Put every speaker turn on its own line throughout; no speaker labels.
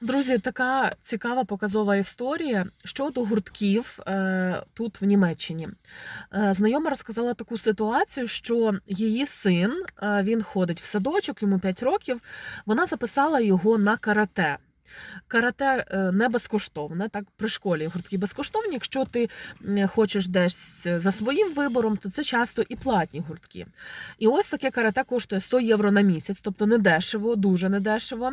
Друзі, така цікава показова історія щодо гуртків е, тут в Німеччині. Е, знайома розказала таку ситуацію, що її син е, він ходить в садочок, йому 5 років. Вона записала його на карате. Карате е, не безкоштовне, так при школі гуртки безкоштовні. Якщо ти хочеш десь за своїм вибором, то це часто і платні гуртки. І ось таке карате коштує 100 євро на місяць, тобто не дешево, дуже недешево.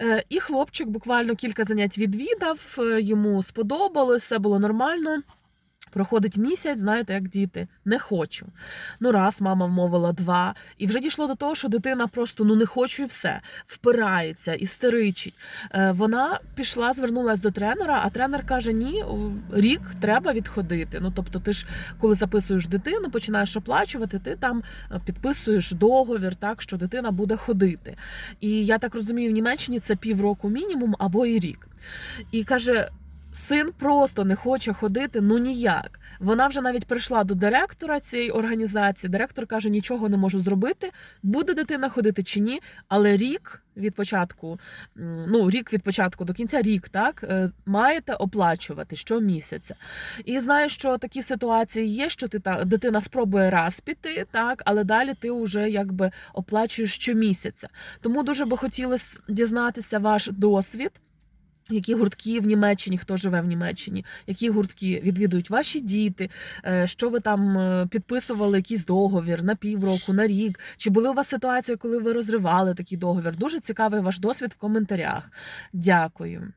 Е, І хлопчик буквально кілька занять відвідав, е, йому сподобалося, все було нормально. Проходить місяць, знаєте, як діти, не хочу. Ну, раз, мама вмовила два. І вже дійшло до того, що дитина просто ну не хочу і все, впирається, істеричить. Е, Вона пішла, звернулася до тренера, а тренер каже: ні, рік треба відходити. Ну, тобто, ти ж, коли записуєш дитину, починаєш оплачувати, ти там е, підписуєш договір, так що дитина буде ходити. І я так розумію, в Німеччині це півроку мінімум або і рік. І каже. Син просто не хоче ходити, ну ніяк. Вона вже навіть прийшла до директора цієї організації. Директор каже: нічого не можу зробити, буде дитина ходити чи ні. Але рік від початку, ну рік від початку до кінця, рік так е, маєте оплачувати щомісяця. І знаю, що такі ситуації є, що ти та дитина спробує раз піти, так, але далі ти вже якби оплачуєш щомісяця. Тому дуже би хотілося дізнатися ваш досвід. Які гуртки в Німеччині, хто живе в Німеччині, які гуртки відвідують ваші діти, е, що ви там е, підписували якийсь договір на півроку, на рік? Чи були у вас ситуації, коли ви розривали такий договір? Дуже цікавий ваш досвід в коментарях. Дякую.